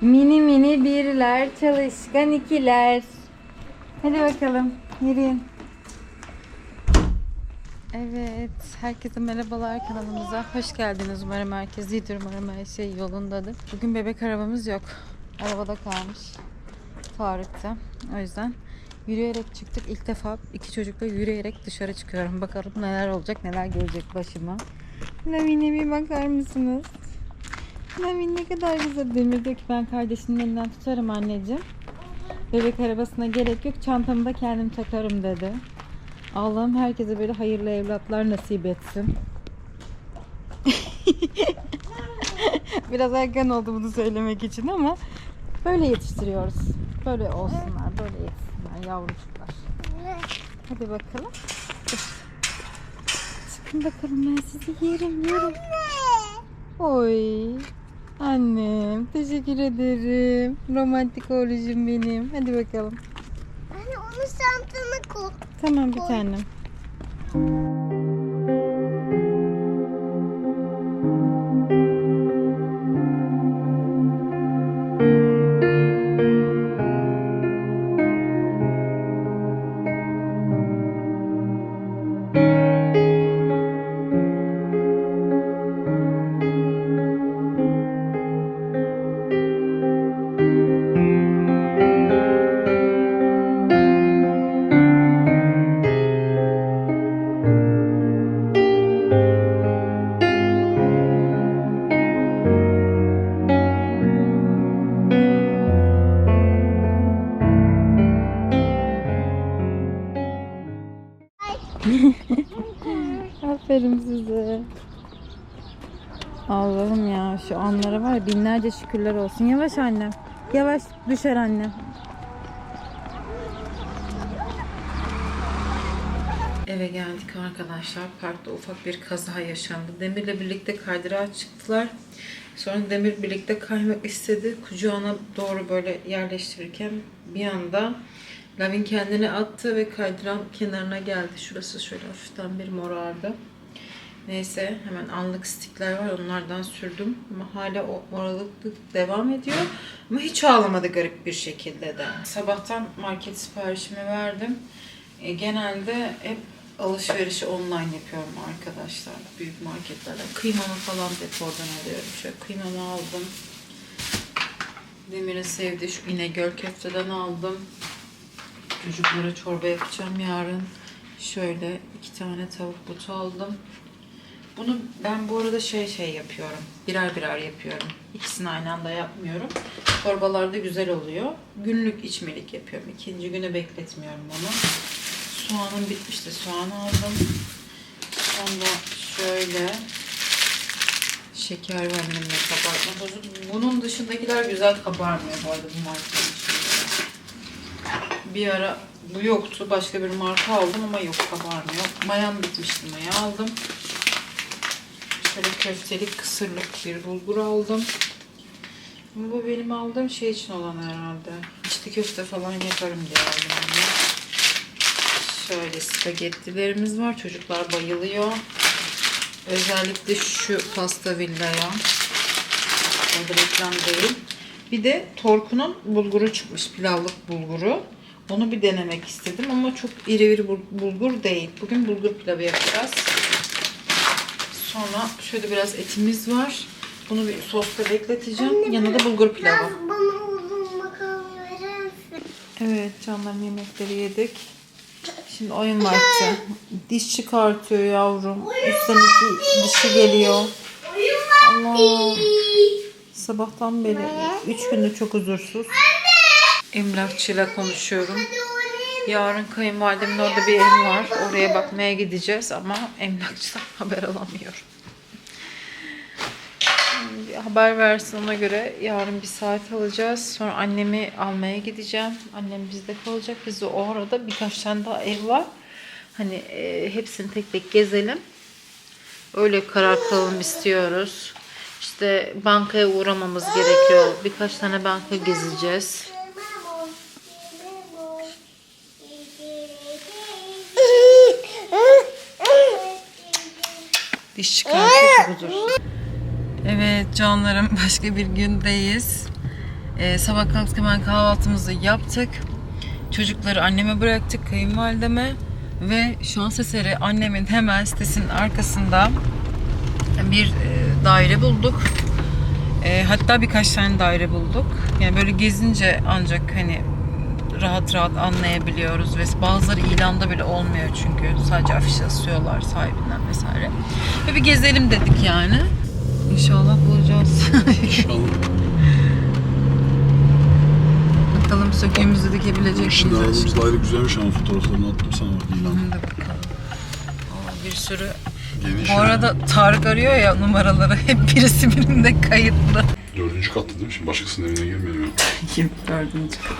Mini mini birler, çalışkan ikiler. Hadi bakalım, yürüyün. Evet, herkese merhabalar kanalımıza. Hoş geldiniz. Umarım herkes iyidir. Umarım her şey yolundadır. Bugün bebek arabamız yok. Arabada kalmış. Tarık'ta. O yüzden yürüyerek çıktık. İlk defa iki çocukla yürüyerek dışarı çıkıyorum. Bakalım neler olacak, neler gelecek başıma. Lavine bir bakar mısınız? Lavin ne kadar güzel. Demir diyor ki ben kardeşinin elinden tutarım anneciğim. Bebek arabasına gerek yok. Çantamı da kendim takarım dedi. Allah'ım herkese böyle hayırlı evlatlar nasip etsin. Biraz erken oldu bunu söylemek için ama böyle yetiştiriyoruz. Böyle olsunlar, böyle yetişsinler yavrucuklar. Hadi bakalım. Çıkın bakalım ben sizi yerim yerim. Oy. Annem teşekkür ederim. Romantik orucum benim. Hadi bakalım. Anne onu çantana koy. Tamam bir tanem. Şükürler olsun. Yavaş annem. Yavaş düşer annem. Eve geldik arkadaşlar. Parkta ufak bir kaza yaşandı. Demir'le birlikte kaydırağa çıktılar. Sonra Demir birlikte kaymak istedi. Kucağına doğru böyle yerleştirirken bir anda Lavin kendini attı ve kaydıran kenarına geldi. Şurası şöyle hafiften bir morardı. Neyse hemen anlık stikler var onlardan sürdüm. Ama hala o moralıklık devam ediyor. Ama hiç ağlamadı garip bir şekilde de. Sabahtan market siparişimi verdim. E, genelde hep alışverişi online yapıyorum arkadaşlar. Büyük marketlerden. Kıymamı falan hep oradan alıyorum. Şöyle kıymamı aldım. Demir'in sevdiği şu İnegöl köfteden aldım. Çocuklara çorba yapacağım yarın. Şöyle iki tane tavuk butu aldım. Bunu ben bu arada şey şey yapıyorum. Birer birer yapıyorum. İkisini aynı anda yapmıyorum. Çorbalarda güzel oluyor. Günlük içmelik yapıyorum. İkinci güne bekletmiyorum onu. Soğanım bitmişti. Soğan aldım. Sonra şöyle şeker ve annemle kabartma tozu. Bunun dışındakiler güzel kabarmıyor bu arada bu markanın içinde. Bir ara bu yoktu. Başka bir marka aldım ama yok kabarmıyor. Mayam bitmişti. Maya aldım. Şöyle köftelik kısırlık bir bulgur aldım. Ama bu benim aldığım şey için olan herhalde. İçli köfte falan yaparım diye aldım bunu. Şöyle spagettilerimiz var. Çocuklar bayılıyor. Özellikle şu pasta villaya. Orada reklam değil. Bir de Torku'nun bulguru çıkmış. Pilavlık bulguru. Onu bir denemek istedim ama çok iri bir bul- bulgur değil. Bugün bulgur pilavı yapacağız. Sonra şöyle biraz etimiz var. Bunu bir sosta bekleteceğim. Yanında da bulgur pilavı. Biraz bana uzun makarna verir misin? Evet canlarım yemekleri yedik. Şimdi oyun vakti. Diş çıkartıyor yavrum. Üstten iki dişi geliyor. Allah. Sabahtan beri 3 gündür çok huzursuz. Emlakçıyla konuşuyorum. Yarın kayınvalidemin orada bir ev var. Oraya bakmaya gideceğiz ama emlakçıdan haber alamıyorum. Haber versin ona göre yarın bir saat alacağız. Sonra annemi almaya gideceğim. Annem bizde kalacak. Biz de o arada birkaç tane daha ev var. Hani e, hepsini tek tek gezelim. Öyle karar kılalım istiyoruz. İşte bankaya uğramamız gerekiyor. Birkaç tane banka gezeceğiz. Diş çıkartıyor çok. Evet canlarım başka bir gündeyiz. Ee, sabah kalktık hemen kahvaltımızı yaptık. Çocukları anneme bıraktık, kayınvalideme. Ve şans eseri annemin hemen sitesinin arkasında bir e, daire bulduk. E, hatta birkaç tane daire bulduk. Yani böyle gezince ancak hani rahat rahat anlayabiliyoruz ve bazıları ilanda bile olmuyor çünkü sadece afiş asıyorlar sahibinden vesaire. Ve bir gezelim dedik yani. İnşallah bulacağız. İnşallah. Bakalım söküğümüzü dikebilecek Şimdi miyiz? aradığımız daire güzelmiş ama fotoğraflarını attım sana bak ilan. Hadi bakalım. Aa, bir sürü. Geniş. Bu arada Tarık arıyor ya numaraları hep birisi birinde kayıtlı. Dördüncü katta değil mi? Şimdi başkasının evine girmeyelim ya. Kim dördüncü kat.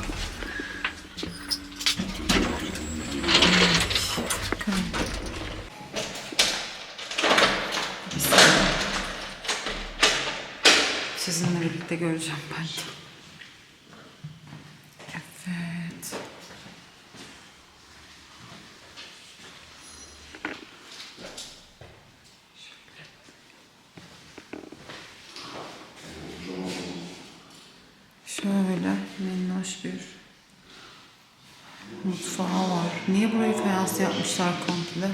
Birlikte göreceğim ben de. Evet. Şöyle minnoş bir mutfağı var. Niye burayı fayans yapmışlar komple?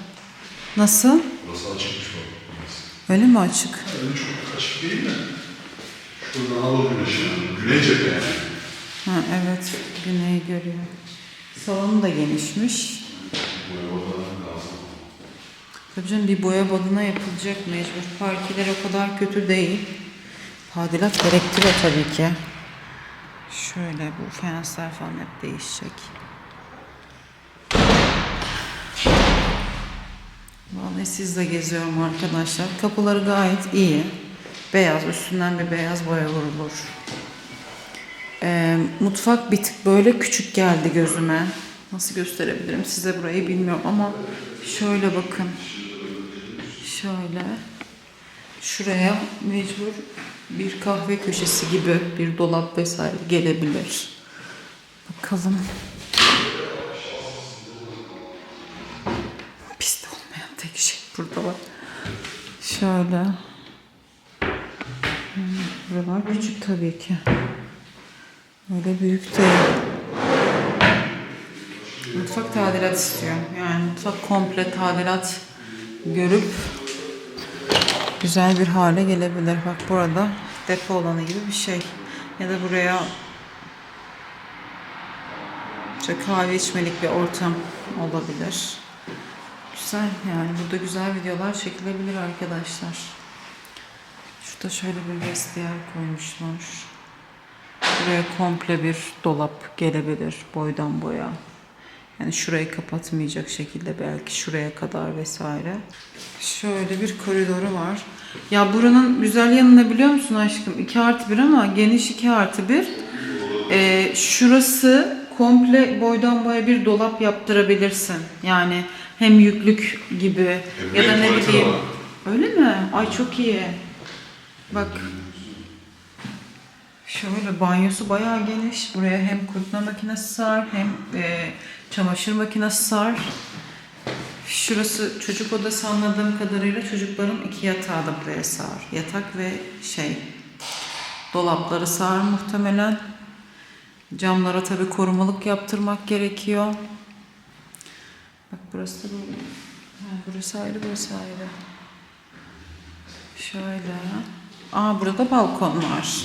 Nasıl? Burası açıkmış bak. Öyle mi açık? Öyle çok açık değil mi? Şuradan hava güneşi. Güney cephe yani. Ha evet, güneyi görüyor. Salonu da genişmiş. Tabii canım bir boya badına yapılacak mecbur. Parkeler o kadar kötü değil. Tadilat gerektiriyor tabii ki. Şöyle bu fayanslar falan hep değişecek. Vallahi sizle geziyorum arkadaşlar. Kapıları gayet iyi. Beyaz, üstünden bir beyaz boya vurulur. Ee, mutfak bir tık böyle küçük geldi gözüme. Nasıl gösterebilirim size burayı bilmiyorum ama şöyle bakın. Şöyle. Şuraya mecbur bir kahve köşesi gibi bir dolap vesaire gelebilir. Bakalım. Pis olmayan tek şey burada var. Şöyle. Buralar küçük tabii ki. Öyle büyük değil. Mutfak tadilat istiyor. Yani mutfak komple tadilat görüp güzel bir hale gelebilir. Bak burada depo alanı gibi bir şey. Ya da buraya işte kahve içmelik bir ortam olabilir. Güzel yani burada güzel videolar çekilebilir arkadaşlar. Şurada şöyle bir vestiyer koymuşlar. Buraya komple bir dolap gelebilir boydan boya. Yani şurayı kapatmayacak şekilde belki şuraya kadar vesaire. Şöyle bir koridoru var. Ya buranın güzel yanı ne biliyor musun aşkım? 2 artı 1 ama geniş 2 artı 1. Ee, şurası komple boydan boya bir dolap yaptırabilirsin. Yani hem yüklük gibi ya da ne bileyim. Öyle mi? Ay çok iyi. Bak Şöyle banyosu bayağı geniş. Buraya hem kurutma makinesi sar hem e, çamaşır makinesi sar. Şurası çocuk odası anladığım kadarıyla çocukların iki yatağı da buraya sar. Yatak ve şey dolapları sar muhtemelen. Camlara tabii korumalık yaptırmak gerekiyor. Bak burası da bu. Ha, burası ayrı burası ayrı. Şöyle. Aa burada balkon var.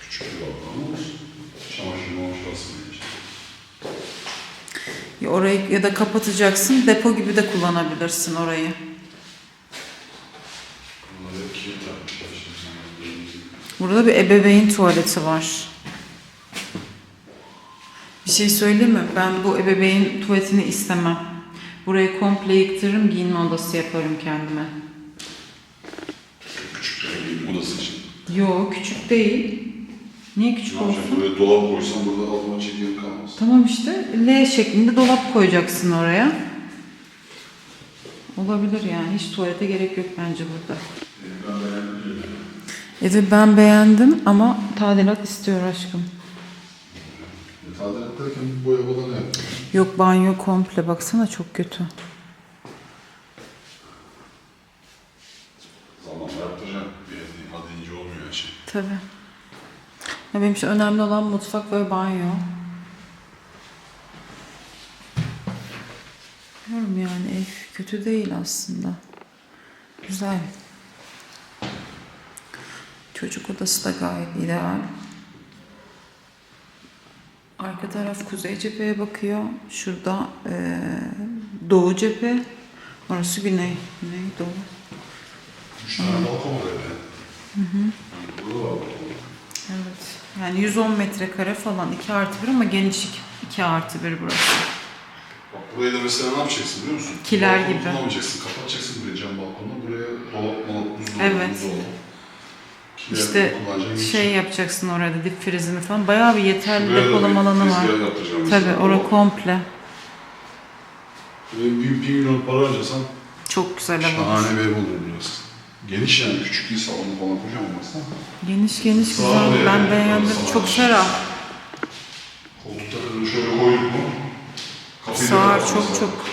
Küçük bir balkon olsun. Çamaşır asmayı işte. Ya orayı ya da kapatacaksın, depo gibi de kullanabilirsin orayı. Burada bir ebeveyn tuvaleti var. Bir şey söyleyeyim mi? Ben bu ebeveyn tuvaletini istemem. Burayı komple yıktırırım, giyinme odası yaparım kendime. Küçük bir giyinme odası için. Yo, küçük değil. Niye küçük Ne yapacağım? olsun? Buraya dolap koysam burada altıma çekiyorum kalmaz. Tamam işte L şeklinde dolap koyacaksın oraya. Olabilir yani. Hiç tuvalete gerek yok bence burada. Evi ben beğendim ama tadilat istiyor aşkım. Derken bir boya yaptım. Yok banyo komple baksana çok kötü. Zamanla yaptıracağım. Bir evde hadi Tabii. Ya benim için önemli olan mutfak ve banyo. Bilmiyorum yani ev kötü değil aslında. Güzel. Çocuk odası da gayet ideal. Arka taraf kuzey cepheye bakıyor. Şurada eee, doğu cephe. Orası güney. Güney doğu. Üç tane balkon var evde. Hı hı. Burada var balkon. Evet. Yani 110 metrekare falan 2 artı 1 ama geniş 2 artı 1 burası. Bak buraya da mesela ne yapacaksın biliyor musun? Kiler Balkonu gibi. Kullanmayacaksın. Kapatacaksın buraya cam balkonu. Buraya dolap dolap buzdolabı Evet. buzdolabı. İşte şey yapacaksın orada dip frizini falan. Bayağı bir yeterli Buraya da depolama bir alanı var. Tabii orası komple. Bir, bir milyon para harcasan Çok güzel ama. şahane bir ev olur burası. Geniş yani küçük değil salonu falan kocaman baksana. Geniş geniş Sağ güzel. ol Ben ya. beğendim. Sağ ol. Çok ferah. Koltukları şöyle koyduk mu? Kapıyı da Sığar kapatmaz çok çok.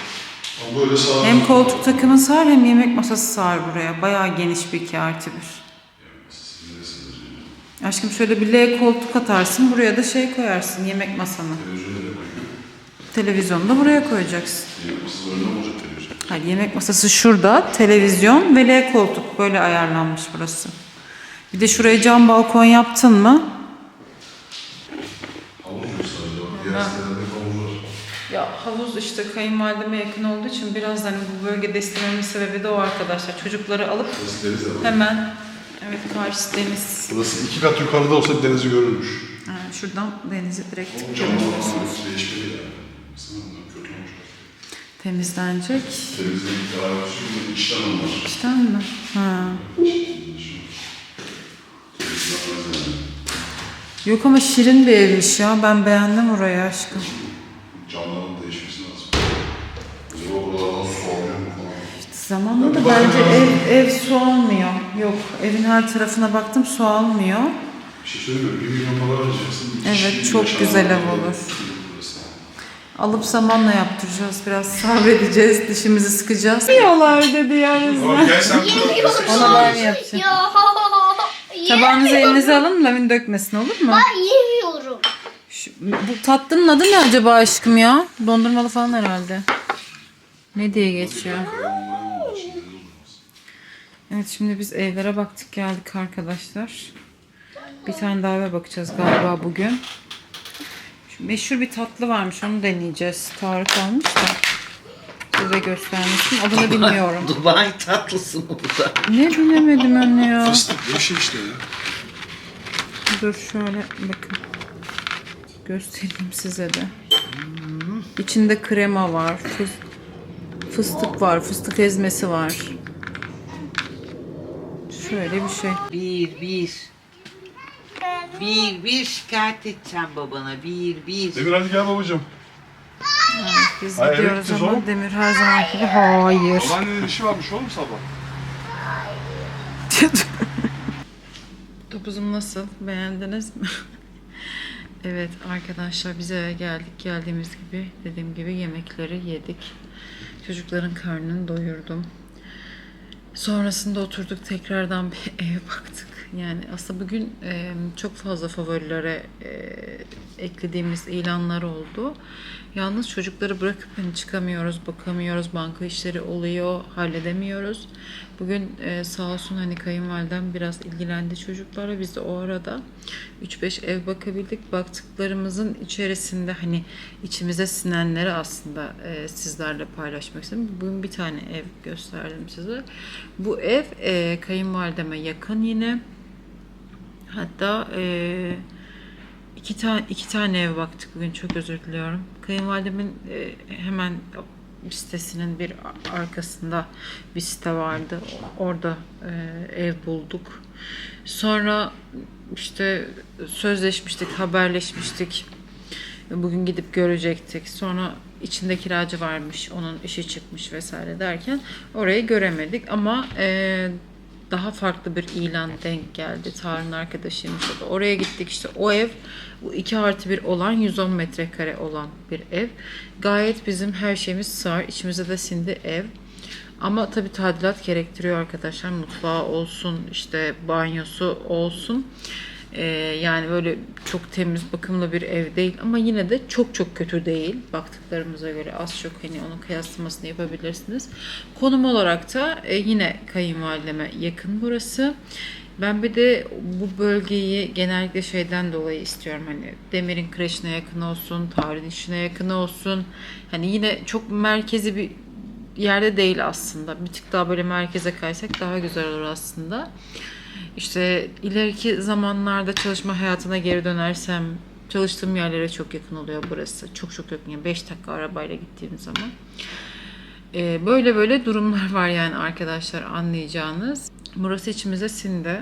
Ama böyle sağ Hem koltuk takımı sığar hem yemek masası sığar buraya. Bayağı geniş bir 2 artı 1. Aşkım şöyle bir L koltuk atarsın. Buraya da şey koyarsın. Yemek masanı. Televizyonu da koyuyor. Televizyonu da buraya koyacaksın. Önünde mi olacak televizyon? Hayır, yemek masası şurada, televizyon ve L koltuk böyle ayarlanmış burası. Bir de şuraya cam balkon yaptın mı? Havuz yok sadece. Diğer sitelerde havuz var. Ya havuz işte kayınvalideme yakın olduğu için biraz hani bu bölgede istememin sebebi de o arkadaşlar. Çocukları alıp Burası deniz de var. hemen evet karşı deniz. Burası iki kat yukarıda olsa denizi görülmüş. Yani şuradan denizi direkt falan değişmeli yani. Kötü. Temizlenecek. Temizlemek daha yapışıyor. İçten onlar. İşten mi? Ha. Yok ama şirin bir evmiş ya. Ben beğendim orayı aşkım. Camların değişmesi lazım. Acaba buralardan su alıyor mu falan? Zamanla da bence ev, ev su almıyor. Yok evin her tarafına baktım su almıyor. Bir şey söyleyeyim mi? Bir milyon dolar harcayacaksın. Bir Evet, çok güzel ev olur. Alıp zamanla yaptıracağız. Biraz sabredeceğiz. Dişimizi sıkacağız. Yiyorlar dedi yani. Gel sen Ona ben mi yapacağım? Ya. Tabağınızı elinize alın lavin dökmesin olur mu? Ben yemiyorum. Şu- bu tatlının adı ne acaba aşkım ya? Dondurmalı falan herhalde. Ne diye geçiyor? Evet şimdi biz evlere baktık geldik arkadaşlar. Bir tane daha eve bakacağız galiba bugün. Şu meşhur bir tatlı varmış onu deneyeceğiz. Tarık almış da. Size göstermiştim. Adını bilmiyorum. Dubai tatlısı mı bu da? ne bilemedim anne ya. Fıstık bir şey işte ya. Dur şöyle bakın. Göstereyim size de. İçinde krema var. fıs- fıstık var. Fıstık ezmesi var. Şöyle bir şey. Bir, bir. Bir, bir şikayet edeceğim babana. Bir, bir. Demir hadi gel babacığım. Biz Hayır, gidiyoruz ama oğlum. Demir her zamanki gibi hayır. Babaannenin işi varmış oğlum sabah. Topuzum nasıl? Beğendiniz mi? evet arkadaşlar biz eve geldik. Geldiğimiz gibi dediğim gibi yemekleri yedik. Çocukların karnını doyurdum. Sonrasında oturduk tekrardan bir eve baktık. Yani aslında bugün e, çok fazla favorilere e, eklediğimiz ilanlar oldu. Yalnız çocukları bırakıp hani çıkamıyoruz, bakamıyoruz, banka işleri oluyor, halledemiyoruz. Bugün e, sağ olsun hani kayınvalidem biraz ilgilendi çocuklarla. Biz de o arada 3-5 ev bakabildik. Baktıklarımızın içerisinde hani içimize sinenleri aslında e, sizlerle paylaşmak istedim. Bugün bir tane ev gösterdim size. Bu ev e, kayınvalideme yakın yine. Hatta e, iki tane iki tane ev baktık bugün çok özür diliyorum. Kayınvalidemin e, hemen sitesinin bir arkasında bir site vardı. Orada e, ev bulduk. Sonra işte sözleşmiştik, haberleşmiştik. Bugün gidip görecektik. Sonra içinde kiracı varmış, onun işi çıkmış vesaire derken orayı göremedik. Ama e, daha farklı bir ilan denk geldi. Tarık'ın arkadaşıymış o da. Oraya gittik işte o ev bu 2 artı 1 olan 110 metrekare olan bir ev. Gayet bizim her şeyimiz sığar. İçimize de sindi ev. Ama tabii tadilat gerektiriyor arkadaşlar. Mutfağı olsun, işte banyosu olsun. Ee, yani böyle çok temiz, bakımlı bir ev değil ama yine de çok çok kötü değil. Baktıklarımıza göre az çok hani onun kıyaslamasını yapabilirsiniz. Konum olarak da e, yine kayınvalideme yakın burası. Ben bir de bu bölgeyi genellikle şeyden dolayı istiyorum hani demirin kreşine yakın olsun, tarihin işine yakın olsun. Hani yine çok merkezi bir yerde değil aslında. Bir tık daha böyle merkeze kaysak daha güzel olur aslında. İşte ileriki zamanlarda çalışma hayatına geri dönersem çalıştığım yerlere çok yakın oluyor burası. Çok çok yakın. Yani 5 dakika arabayla gittiğim zaman. Ee, böyle böyle durumlar var yani arkadaşlar anlayacağınız. Burası içimize sindi.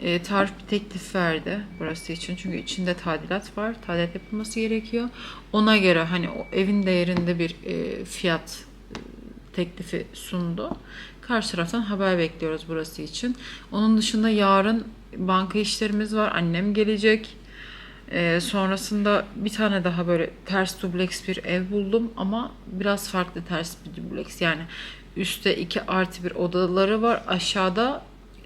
Ee, tarif bir teklif verdi burası için. Çünkü içinde tadilat var. Tadilat yapılması gerekiyor. Ona göre hani o evin değerinde bir e, fiyat e, teklifi sundu. Karşı taraftan haber bekliyoruz burası için. Onun dışında yarın banka işlerimiz var. Annem gelecek. Ee, sonrasında bir tane daha böyle ters dubleks bir ev buldum ama biraz farklı ters bir dubleks. Yani üstte 2 artı bir odaları var. Aşağıda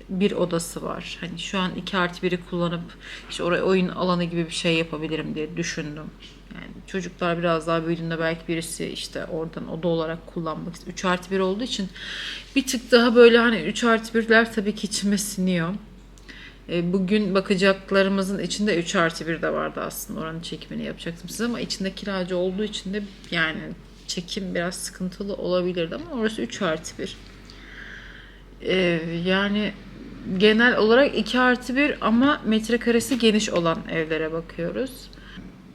bir odası var. Hani şu an 2 artı 1'i kullanıp işte oraya oyun alanı gibi bir şey yapabilirim diye düşündüm. Yani çocuklar biraz daha büyüdüğünde belki birisi işte oradan oda olarak kullanmak istiyor. 3 artı 1 olduğu için bir tık daha böyle hani 3 artı 1'ler tabii ki içime siniyor. E, Bugün bakacaklarımızın içinde 3 artı 1 de vardı aslında. Oranın çekimini yapacaktım size ama içinde kiracı olduğu için de yani çekim biraz sıkıntılı olabilirdi ama orası 3 artı 1. E, yani genel olarak 2 artı 1 ama metrekaresi geniş olan evlere bakıyoruz.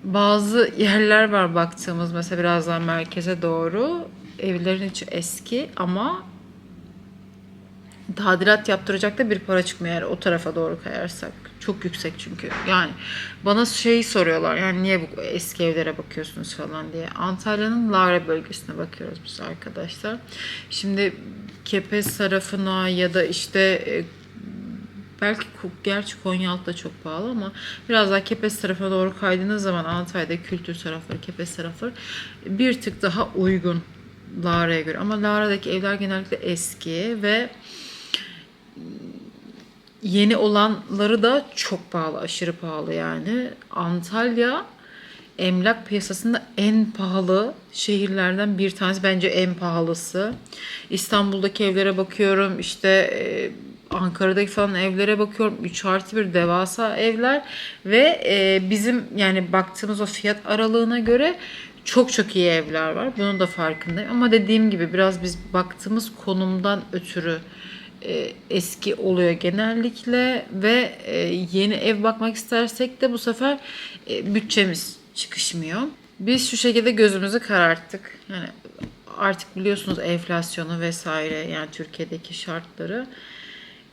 Bazı yerler var baktığımız mesela biraz daha merkeze doğru. Evlerin içi eski ama tadilat yaptıracak da bir para çıkmıyor o tarafa doğru kayarsak. Çok yüksek çünkü. Yani bana şey soruyorlar yani niye bu eski evlere bakıyorsunuz falan diye. Antalya'nın Lara bölgesine bakıyoruz biz arkadaşlar. Şimdi Kepez tarafına ya da işte e, belki gerçi Konyaaltı da çok pahalı ama biraz daha Kepez tarafına doğru kaydığınız zaman Antalya'da kültür tarafları, Kepez tarafları bir tık daha uygun Lara'ya göre. Ama Lara'daki evler genellikle eski ve yeni olanları da çok pahalı, aşırı pahalı yani. Antalya emlak piyasasında en pahalı şehirlerden bir tanesi. Bence en pahalısı. İstanbul'daki evlere bakıyorum. işte e, Ankara'daki falan evlere bakıyorum. 3 artı bir devasa evler. Ve e, bizim yani baktığımız o fiyat aralığına göre çok çok iyi evler var. Bunun da farkındayım. Ama dediğim gibi biraz biz baktığımız konumdan ötürü e, eski oluyor genellikle ve e, yeni ev bakmak istersek de bu sefer e, bütçemiz çıkışmıyor. Biz şu şekilde gözümüzü kararttık. Yani artık biliyorsunuz enflasyonu vesaire yani Türkiye'deki şartları.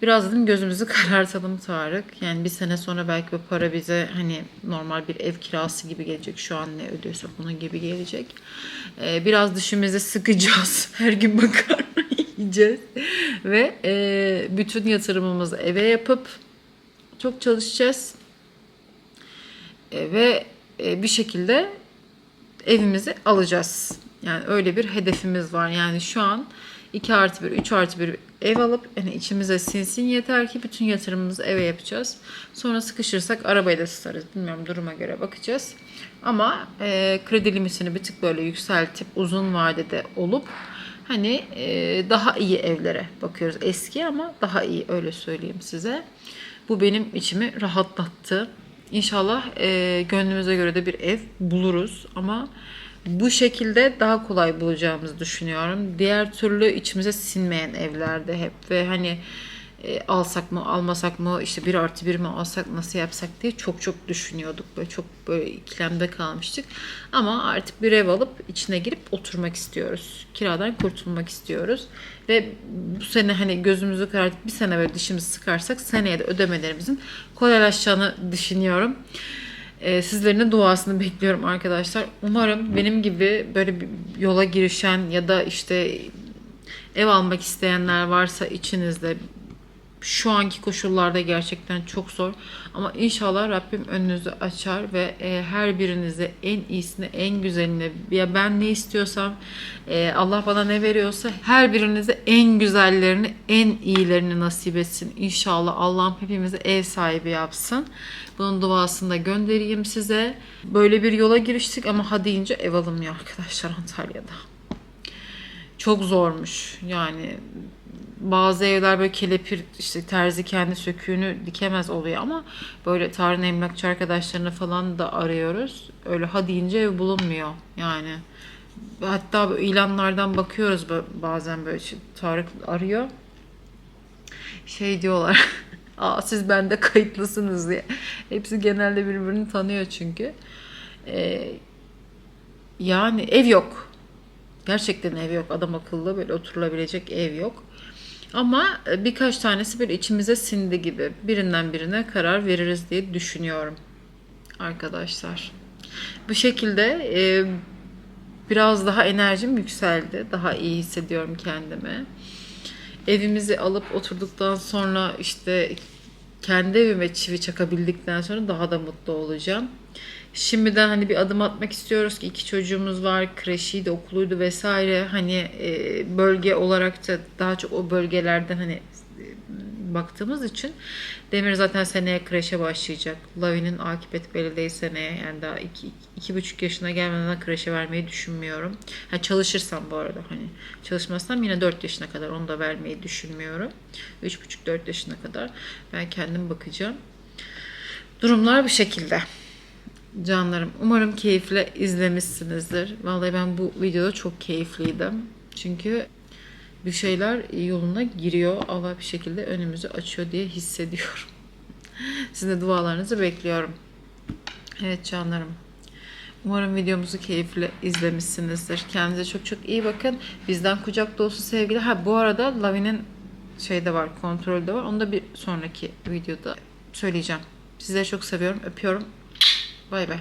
Biraz dedim gözümüzü karartalım Tarık. Yani bir sene sonra belki bu para bize hani normal bir ev kirası gibi gelecek. Şu an ne ödüyorsak onun gibi gelecek. Ee, biraz dişimizi sıkacağız. Her gün makarna yiyeceğiz. Ve e, bütün yatırımımızı eve yapıp çok çalışacağız. E, ve e, bir şekilde evimizi alacağız. Yani öyle bir hedefimiz var. Yani şu an 2 artı 1, 3 artı 1 ev alıp yani içimize sinsin yeter ki bütün yatırımımızı eve yapacağız. Sonra sıkışırsak arabayı da tutarız. Bilmiyorum duruma göre bakacağız. Ama e, kredi limitini bir tık böyle yükseltip uzun vadede olup hani e, daha iyi evlere bakıyoruz. Eski ama daha iyi öyle söyleyeyim size. Bu benim içimi rahatlattı. İnşallah e, gönlümüze göre de bir ev buluruz ama bu şekilde daha kolay bulacağımızı düşünüyorum. Diğer türlü içimize sinmeyen evlerde hep ve hani e, alsak mı almasak mı işte bir artı bir mi alsak nasıl yapsak diye çok çok düşünüyorduk. Böyle çok böyle ikilemde kalmıştık. Ama artık bir ev alıp içine girip oturmak istiyoruz. Kiradan kurtulmak istiyoruz. Ve bu sene hani gözümüzü karartıp bir sene böyle dişimizi sıkarsak seneye de ödemelerimizin kolaylaşacağını düşünüyorum. Ee, sizlerin de duasını bekliyorum arkadaşlar. Umarım benim gibi böyle bir yola girişen ya da işte ev almak isteyenler varsa içinizde şu anki koşullarda gerçekten çok zor. Ama inşallah Rabbim önünüzü açar ve e, her birinize en iyisini, en güzelini, ya ben ne istiyorsam, e, Allah bana ne veriyorsa her birinize en güzellerini, en iyilerini nasip etsin. İnşallah Allah'ım hepimizi ev sahibi yapsın. Bunun duasını da göndereyim size. Böyle bir yola giriştik ama ha deyince ev alınmıyor arkadaşlar Antalya'da. Çok zormuş. Yani bazı evler böyle kelepir işte terzi kendi söküğünü dikemez oluyor ama böyle tarih emlakçı arkadaşlarını falan da arıyoruz. Öyle ha deyince ev bulunmuyor yani. Hatta ilanlardan bakıyoruz bazen böyle şey, Tarık arıyor. Şey diyorlar. Aa siz bende kayıtlısınız diye. Hepsi genelde birbirini tanıyor çünkü. Ee, yani ev yok. Gerçekten ev yok. Adam akıllı böyle oturulabilecek ev yok. Ama e, birkaç tanesi böyle içimize sindi gibi. Birinden birine karar veririz diye düşünüyorum. Arkadaşlar. Bu şekilde e, biraz daha enerjim yükseldi. Daha iyi hissediyorum kendimi. Evimizi alıp oturduktan sonra işte kendi evime çivi çakabildikten sonra daha da mutlu olacağım. Şimdiden hani bir adım atmak istiyoruz ki iki çocuğumuz var, kreşiydi, okuluydu vesaire. Hani e, bölge olarak da daha çok o bölgelerden hani e, baktığımız için Demir zaten seneye kreşe başlayacak. Lavi'nin akıbet belli değil seneye. Yani daha iki, iki buçuk yaşına gelmeden kreşe vermeyi düşünmüyorum. Ha, çalışırsam bu arada hani çalışmazsam yine 4 yaşına kadar onu da vermeyi düşünmüyorum. Üç buçuk dört yaşına kadar ben kendim bakacağım. Durumlar bu şekilde. Canlarım umarım keyifle izlemişsinizdir. Vallahi ben bu videoda çok keyifliydim. Çünkü bir şeyler yoluna giriyor. Allah bir şekilde önümüzü açıyor diye hissediyorum. Sizin de dualarınızı bekliyorum. Evet canlarım. Umarım videomuzu keyifle izlemişsinizdir. Kendinize çok çok iyi bakın. Bizden kucak dolusu sevgiler. Ha bu arada Lavi'nin şeyde var, kontrolde var. Onu da bir sonraki videoda söyleyeceğim. Sizleri çok seviyorum. Öpüyorum. 拜一遍